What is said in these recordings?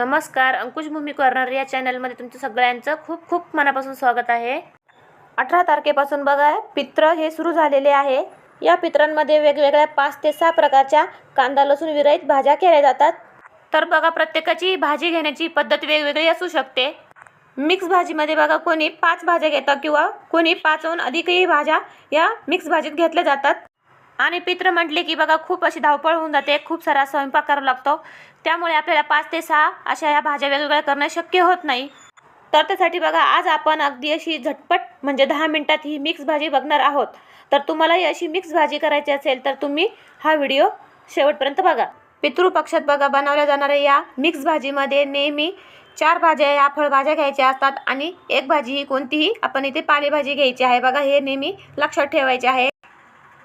नमस्कार अंकुश भूमी कॉर्नर या चॅनलमध्ये तुमचं सगळ्यांचं खूप खूप मनापासून स्वागत आहे. अठरा तारखेपासून बघा पित्र हे सुरू झालेले आहे. या पित्रांमध्ये वेगवेगळ्या पाच ते सहा प्रकारच्या कांदा लसूण विरहित भाज्या केल्या जातात. तर बघा प्रत्येकाची भाजी घेण्याची पद्धत वेगवेगळी असू शकते. मिक्स भाजीमध्ये बघा कोणी पाच भाज्या घेतं किंवा कोणी पाचहून अधिकही भाज्या या मिक्स भाजीत घेतल्या जातात. आणि पित्र म्हटले की बघा खूप अशी धावपळ होऊन जाते खूप सारा स्वयंपाक करावा लागतो. त्यामुळे आपल्याला पाच ते सहा अशा या भाज्या वेगवेगळ्या करणं शक्य होत नाही. तर त्यासाठी बघा आज आपण अगदी अशी झटपट म्हणजे दहा मिनटात ही मिक्स भाजी बघणार आहोत. तर तुम्हालाही अशी मिक्स भाजी करायची असेल तर तुम्ही हा व्हिडिओ शेवटपर्यंत बघा. पितृपक्षात बघा बनवल्या जाणाऱ्या या मिक्स भाजीमध्ये नेहमी चार भाज्या या फळभाज्या घ्यायच्या असतात आणि एक भाजी ही कोणतीही आपण इथे पालेभाजी घ्यायची आहे. बघा हे नेहमी लक्षात ठेवायचे आहे.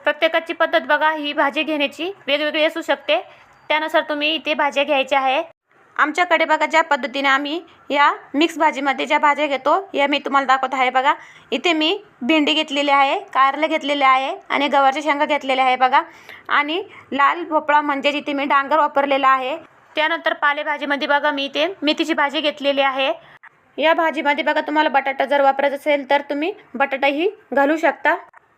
प्रत्येकाची पद्धत बघा ही भाजी घेण्याची वेगवेगळी असू शकते. त्यानुसार तुम्ही इथे भाज्या घ्यायच्या आहे. आमच्याकडे बघा ज्या पद्धतीने आम्ही या मिक्स भाजीमध्ये ज्या भाज्या घेतो या मी तुम्हाला दाखवत आहे बघा. इथे मी भेंडी घेतलेली आहे कारलं घेतलेले आहे आणि गव्हाच्या शेंगा घेतलेल्या आहे बघा. आणि लाल भोपळा म्हणजेच इथे मी डांगर वापरलेला आहे. त्यानंतर पालेभाजीमध्ये बघा मी इथे मेथीची भाजी घेतलेली आहे. या भाजीमध्ये बघा तुम्हाला बटाटा जर वापरायचा असेल तर तुम्ही बटाटाही घालू शकता.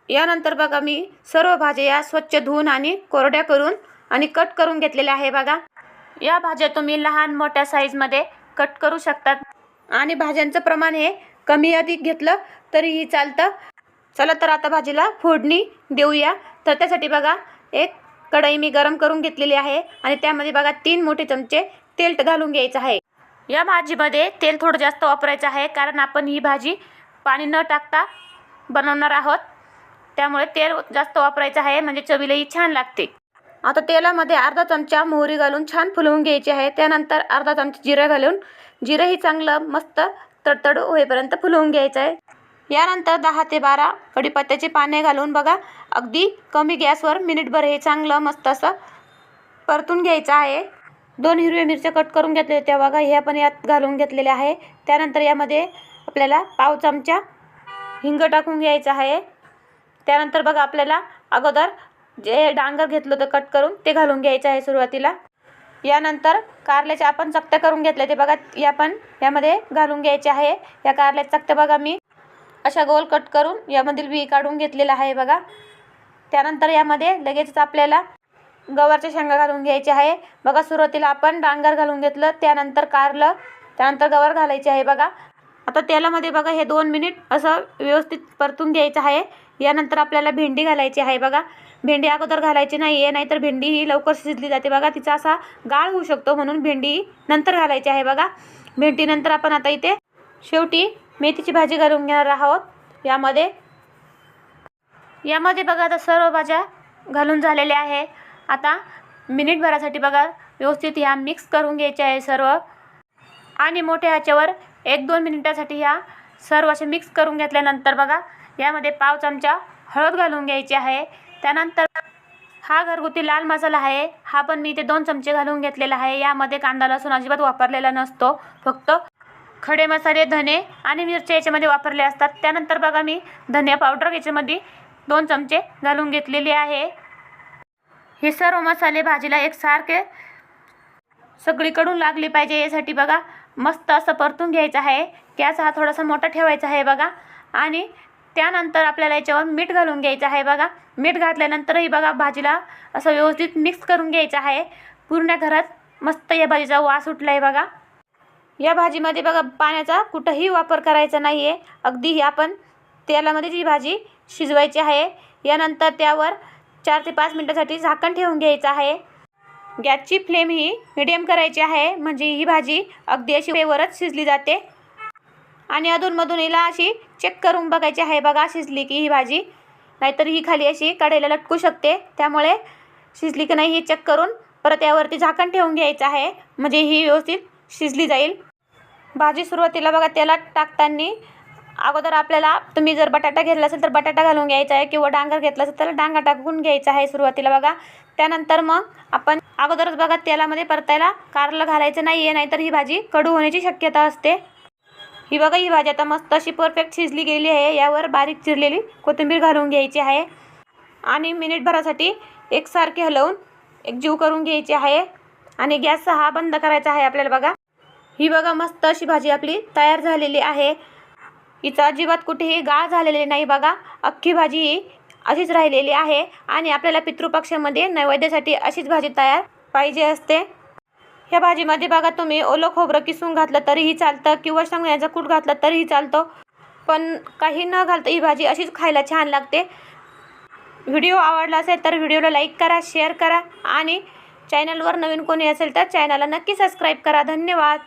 यानंतर बघा मी सर्व भाज्या या स्वच्छ धुवून आणि कोरड्या करून आणि कट करून घेतलेल्या आहे बघा. या भाज्या तुम्ही लहान मोठ्या साईजमध्ये कट करू शकतात. आणि भाज्यांचं प्रमाण हे कमी अधिक घेतलं तरीही चालतं. चला तर आता भाजीला फोडणी देऊया. तर त्यासाठी बघा एक कढई मी गरम करून घेतलेली आहे आणि त्यामध्ये बघा तीन मोठे चमचे तेल घालून घ्यायचं आहे. या भाजीमध्ये तेल थोडं जास्त वापरायचं आहे कारण आपण ही भाजी पाणी न टाकता बनवणार आहोत. त्यामुळे तेल जास्त वापरायचं आहे म्हणजे चवीलाही छान लागते. आता तेलामध्ये अर्धा चमचा मोहरी घालून छान फुलवून घ्यायची आहे. त्यानंतर अर्धा चमचा जिरं घालून जिरंही चांगलं मस्त तडतड होईपर्यंत फुलवून घ्यायचं आहे. यानंतर दहा ते बारा कढीपत्त्याचे पाने घालून बघा अगदी कमी गॅसवर मिनिटभर हे चांगलं मस्त असं परतून घ्यायचं आहे. दोन हिरव्या मिरच्या कट करून घेतल्या होत्या बघा हे आपण यात घालून घेतलेल्या आहे. त्यानंतर यामध्ये आपल्याला पाव चमचा हिंग टाकून घ्यायचं आहे. त्यानंतर बघा आपल्याला अगोदर जे डांगर घेतलं होतं कट करून ते घालून घ्यायचं आहे सुरुवातीला. यानंतर कारल्याच्या आपण चकत्या करून घेतल्या ते बघा या पण यामध्ये घालून घ्यायचे आहे. या कारल्याच्या चकत्या बघा मी अशा गोल कट करून यामधील बी काढून घेतलेला आहे बघा. त्यानंतर यामध्ये लगेचच आपल्याला गवारच्या शेंगा घालून घ्यायचे आहे. बघा सुरुवातीला आपण डांगर घालून घेतलं त्यानंतर कारलं त्यानंतर गवार घालायचे आहे बघा. आता तेलामध्ये बघा हे दोन मिनिट असं व्यवस्थित परतून घ्यायचं आहे. यानंतर आपल्याला भेंडी घालायची आहे बघा. भेंडी अगोदर घालायची नाही आहे नाहीतर भेंडी ही लवकर शिजली जाते बघा. तिचा असा गाळ होऊ शकतो म्हणून भेंडी नंतर घालायची आहे बघा. भेंडीनंतर आपण आता इथे शेवटी मेथीची भाजी घालून घेणार आहोत. यामध्ये यामध्ये बघा आता सर्व भाज्या घालून झालेल्या आहे. आता मिनिटभरासाठी बघा व्यवस्थित ह्या मिक्स करून घ्यायच्या आहे सर्व. आणि मोठ्या ह्याच्यावर एक दोन मिनिटासाठी ह्या सर्व असे मिक्स करून घेतल्यानंतर बघा यामध्ये पाव चमचा हळद घालून घ्यायची आहे. त्यानंतर हा घरगुती लाल मसाला आहे. हा पण मी इथे दोन चमचे घालून घेतलेला आहे. यामध्ये कांदा लसूण अजिबात वापरलेला नसतो. फक्त खडे मसाले धने आणि मिरच्या याच्यामध्ये वापरले असतात. त्यानंतर बघा मी धनिया पावडर याच्यामध्ये दोन चमचे घालून घेतलेले आहे. हे सर्व मसाले भाजीला एकसारखे सगळीकडून लागले पाहिजे. यासाठी बघा मस्त असं परतून घ्यायचं आहे. गॅस हा थोडासा मोठा ठेवायचा आहे बघा. आणि त्यानंतर आपल्याला याच्यावर मीठ घालून घ्यायचं आहे बघा. मीठ घातल्यानंतरही बघा भाजीला असं व्यवस्थित मिक्स करून घ्यायचं आहे. पूर्ण घरात मस्त या भाजीचा वास सुटला आहे बघा. या भाजीमध्ये बघा पाण्याचा कुठंही वापर करायचा नाही आहे अगदी ही आपण तेलामध्येच ही भाजी शिजवायची आहे. यानंतर त्यावर चार ते पाच मिनटासाठी झाकण ठेवून घ्यायचं आहे. गॅसची फ्लेम ही मिडियम करायची आहे. म्हणजे ही भाजी अगदी अशी वेवरच शिजली जाते. आणि अधूनमधून हिला अशी चेक करून बघायची आहे. बघा शिजली की ही भाजी. नाहीतर ही खाली अशी कढईला लटकू शकते. त्यामुळे शिजली की नाही ही चेक करून परत यावरती झाकण ठेवून घ्यायचं आहे. म्हणजे ही व्यवस्थित शिजली जाईल. भाजी सुरुवातीला बघा तेलात टाकताना अगोदर आपल्याला तुम्ही जर बटाटा घेतला असेल तर बटाटा घालून घ्यायचा आहे किंवा डांगर घेतला असेल तर डांगर टाकून घ्यायचा आहे सुरुवातीला बघा. त्यानंतर मग आपण अगोदरच बघा तेलामध्ये परतायला कारलं घालायचं नाही आहे नाहीतर ही भाजी कडू होण्याची शक्यता असते. ही बघा ही भाजी आता मस्त अशी परफेक्ट शिजली गेली आहे. यावर बारीक चिरलेली कोथिंबीर घालून घ्यायची आहे. आणि मिनिटभरासाठी एकसारखे हलवून एक जीव करून घ्यायची आहे. आणि गॅस हा बंद करायचा आहे आपल्याला बघा. ही बघा मस्त अशी भाजी आपली तयार झालेली आहे. हिचा अजिबात कुठेही गाळ झालेली नाही बघा. अख्खी भाजी ही अशीच राहिलेली आहे. आणि आपल्याला पितृपक्षामध्ये नैवेद्यासाठी अशीच भाजी तयार पाहिजे असते. ह्या भाजीमध्ये बघा तुम्ही ओलं खोबरं किसून घातलं तरीही चालतं किंवा शेंगदाण्याचा कूट घातला तरीही चालतं. पण काही न घालता ही भाजी अशीच खायला छान लागते. व्हिडिओ आवडला असेल तर व्हिडिओला लाईक करा शेअर करा आणि चॅनलवर नवीन कोणी असेल तर चॅनलला नक्की सबस्क्राईब करा. धन्यवाद.